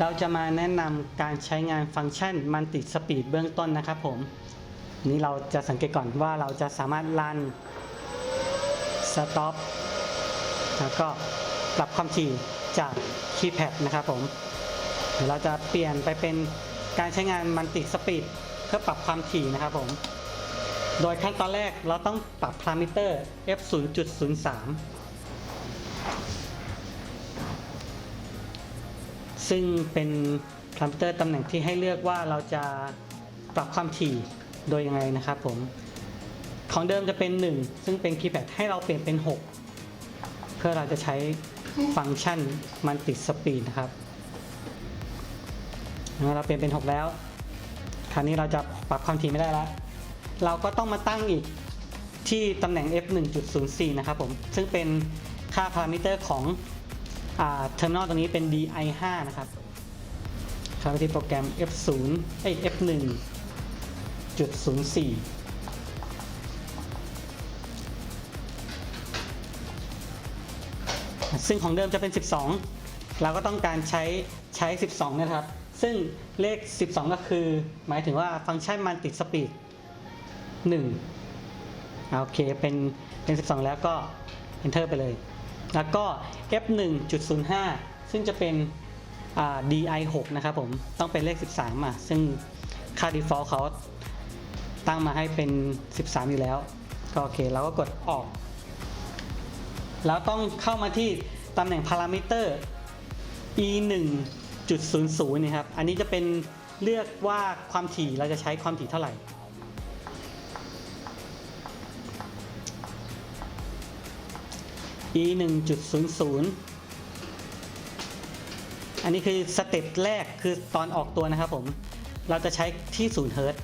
เราจะมาแนะนำการใช้งานฟังก์ชันมันติสปีดเบื้องต้นนะครับผม นี้เราจะสังเกตก่อนว่าเราจะสามารถรันสต็อปแล้วก็ปรับความถี่จากคีย์แพดนะครับผม เดี๋ยวเราจะเปลี่ยนไปเป็นการใช้งานมันติสปีดเพื่อปรับความถี่นะครับผม โดยขั้นตอนแรกเราต้องปรับพารามิเตอร์ f 0.03 ซึ่งเป็นพารามิเตอร์ตำแหน่งที่ให้เลือกว่าเราจะปรับความถี่โดยยังไงนะครับผม ของเดิมจะเป็น 1 ซึ่งเป็นคีย์แพดให้เราเปลี่ยนเป็น 6 เพื่อเราจะใช้ฟังก์ชันมันติดสปีดนะครับ เราเปลี่ยนเป็น 6 แล้ว คราวนี้เราจะปรับความถี่ไม่ได้แล้ว เราก็ต้องมาตั้งอีกที่ตำแหน่ง f 1.04 นะครับผม ซึ่งเป็นค่าพารามิเตอร์ของ เทอร์มินอลตรงนี้เป็น di 5 นะครับเข้าไปที่โปรแกรม f 0 เอ้ย f 1.04ซึ่งของเดิมจะเป็น 12 เราก็ต้องการใช้ใช้ 12 นะครับ ซึ่งเลข 12 ก็คือ หมายถึงว่าฟังก์ชันมันติดสปีด1อ่าโอเค เป็นเป็น 12 แล้วก็ enter ไปเลย แล้วก็ f 1.05 ซึ่งจะเป็น di 6นะครับผมต้องเป็นเลข 13อะซึ่งค่า default เขาตั้งมาให้เป็น 13 อยู่แล้ว ก็โอเคเราก็กดออก แล้วต้องเข้ามาที่ตำแหน่งพารามิเตอร์ e 1.00นี่ครับ อันนี้จะเป็นเลือกว่าความถี่เราจะใช้ความถี่เท่าไหร่ e 1.00 อันนี้คือสเต็ปแรกคือตอนออกตัวนะครับผม เราจะใช้ที่0เฮิร์ต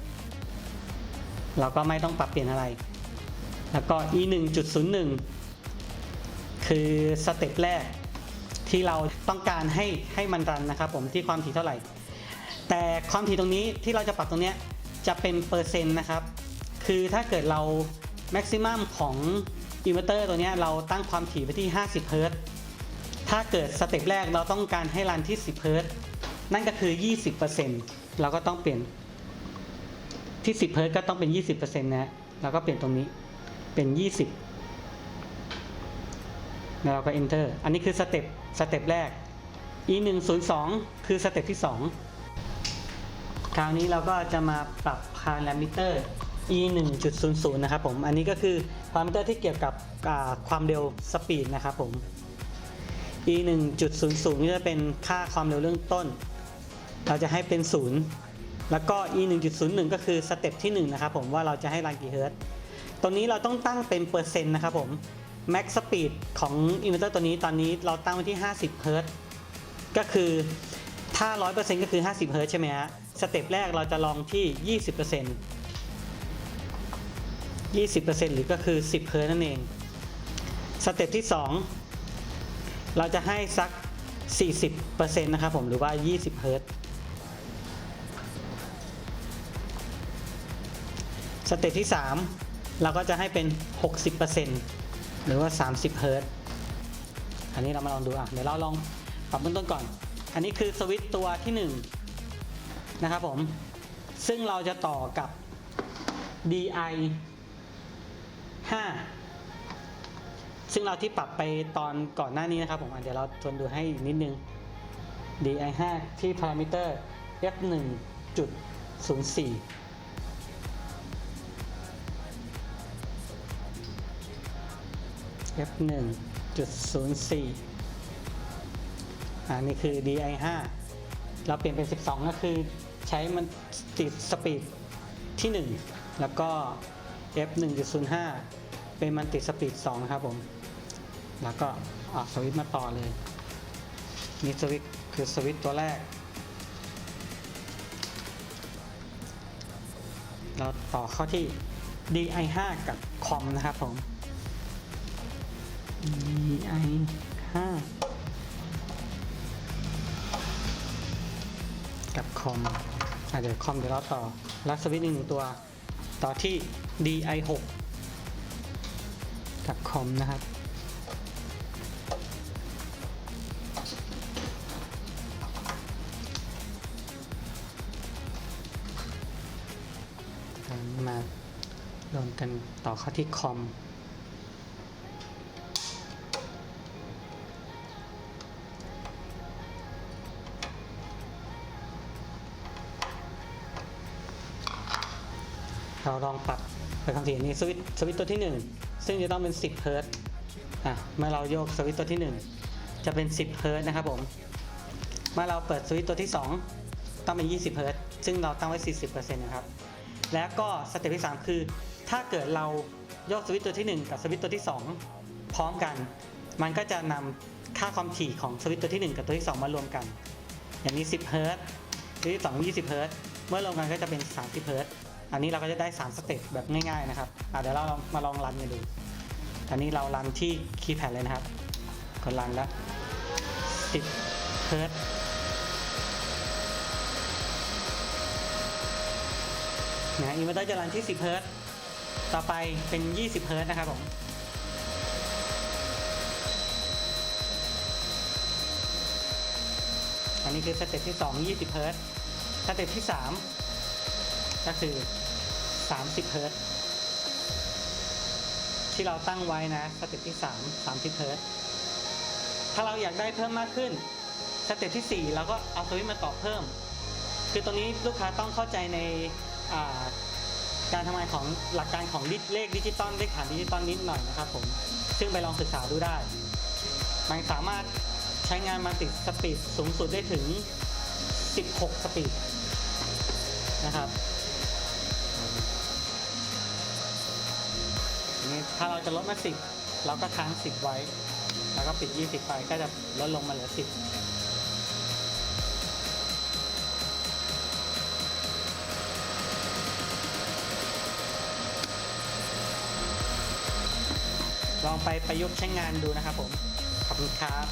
เราก็ไม่ต้องปรับเปลี่ยนอะไร แล้วก็ e 1.01 คือสเต็ปแรกที่เราต้องการให้ให้มันรันนะครับผมที่ความถี่เท่าไหร่ แต่ความถี่ตรงนี้ที่เราจะปรับตรงนี้จะเป็นเปอร์เซ็นต์นะครับ คือถ้าเกิดเราแม็กซิมัมของ อินเวอร์เตอร์ตัวนี้เราตั้งความถี่ไปที่ 50 เฮิร์ตซ์ถ้าเกิดสเต็ปแรกเราต้องการให้รันที่ 10 เฮิร์ตซ์นั่นก็คือ 20%เราก็ต้องเปลี่ยนที่ 10 เฮิร์ตซ์ก็ต้องเป็น 20%นะฮะเราก็เปลี่ยนตรงนี้เป็น 20 แล้วเราก็ enter อันนี้คือสเต็ปสเต็ปแรก e 1 0 2คือสเต็ปที่ 2 คราวนี้เราก็จะมาปรับพารามิเตอร์ e 1.00นะครับผม อันนี้ก็คือ พารามิเตอร์ที่เกี่ยวกับความเร็วสปีดนะครับผม e 1.00นี่จะเป็นค่าความเร็วเรื่องต้น เราจะให้เป็น 0 แล้วก็ e 1.01 ก็คือสเต็ปที่1นะครับผมว่าเราจะให้รันกี่เฮิร์ตตัวนี้เราต้องตั้งเป็นเปอร์เซ็นต์นะครับผม max speed ของอินเวอร์เตอร์ตัวนี้ตอนนี้เราตั้งไว้ที่ 50เฮิร์ตก็คือถ้า 100%ก็คือ 50เฮิร์ตใช่ไหมฮะ สเต็ปแรกเราจะลองที่ 20% 20%หรือก็คือ 10 เฮิรตซ์นั่นเอง สเต็ปที่ 2 เราจะให้สัก 40%นะครับผมหรือว่า 20 เฮิรตซ์สเต็ปที่ 3 เราก็จะให้เป็น 60%หรือว่า 30 เฮิรตซ์อันนี้เรามาลองดูอะเดี๋ยวเราลองปรับเบื้องต้นก่อน อันนี้คือสวิตช์ตัวที่ 1 นะครับผม ซึ่งเราจะต่อกับ DI 5 ซึ่งเราที่ปรับไปตอนก่อนหน้านี้นะครับผมอะเดี๋ยวเราทวนดูให้อีกนิดนึง DI 5ที่พารามิเตอร์ f 1.04 f 1.04อ่านี่คือ di 5เราเปลี่ยนเป็น 12 ก็คือใช้มันติดสปีดที่ 1 แล้วก็ f 1.05 เป็นมันติดสปีด2นะครับผม แล้วก็ออกสวิตช์มาต่อเลยนี่สวิตช์คือสวิตช์ตัวแรก เราต่อเข้าที่ di 5 กับคอมนะครับผม DI 5 กับคอมอะเดี๋ยวคอมเดี๋ยวเราต่อแล้วสวิตช์อีกหนึ่งตัว ต่อที่ DI6 จากคอมนะครับ มาลงกันต่อเข้าที่คอมเราลองปรับไปคำเสียนี้สวิตสวิตตัวที่หนึ่ง ซึ่งจะต้องเป็น 10 เฮิร์ตซ์อะเมื่อเราโยกสวิตช์ตัวที่ 1 จะเป็น 10 เฮิร์ตซ์นะครับผม เมื่อเราเปิดสวิตช์ตัวที่ 2 ต้องเป็น 20 เฮิร์ตซ์ซึ่งเราตั้งไว้ 40%นะครับ แล้วก็สเต็ปที่ 3 คือ ถ้าเกิดเราโยกสวิตช์ตัวที่ 1 กับสวิตช์ตัวที่ 2 พร้อมกัน มันก็จะนำค่าความถี่ของสวิตช์ตัวที่ 1 กับตัวที่ 2 มารวมกัน อย่างนี้ 10 เฮิร์ตซ์ตัวที่ 2 20 เฮิร์ตซ์เมื่อรวมกันก็จะเป็น 30 เฮิร์ตซ์ อันนี้เราก็จะได้ 3 สเต็ปแบบง่ายๆนะครับอะเดี๋ยวเราลองมาลองรันกันดู อันนี้เรารันที่คีย์แพดเลยนะครับกดรันแล้ว10เฮิร์ตนะอินเวอร์เตอร์จะรันที่ 10เฮิร์ตต่อไปเป็น 20เฮิร์ตนะครับผมอันนี้คือสเต็ปที่ 2 20เฮิร์ตสเต็ปที่ 3 ก็คือ 30เฮิร์ตที่เราตั้งไว้นะสเต็ปที่ 3 30เฮิร์ตถ้าเราอยากได้เพิ่มมากขึ้นสเต็ปที่ 4 เราก็เอาตัวนี้มาต่อเพิ่ม คือตรงนี้ลูกค้าต้องเข้าใจในการทำงานของหลักการของเลขดิจิตอลเลขฐานดิจิตอลนิดหน่อยนะครับผม ซึ่งไปลองศึกษาดูได้ มันสามารถใช้งานมันติดสปีดสูงสุดได้ถึง 16 สปีดนะครับ ถ้าเราจะลดมาสิบเราก็ค้างสิบไว้ แล้วก็ปิด20ไปก็จะลดลงมาเหลือสิบลองไปประยุกต์ใช้งานดูนะครับผม ขอบคุณครับ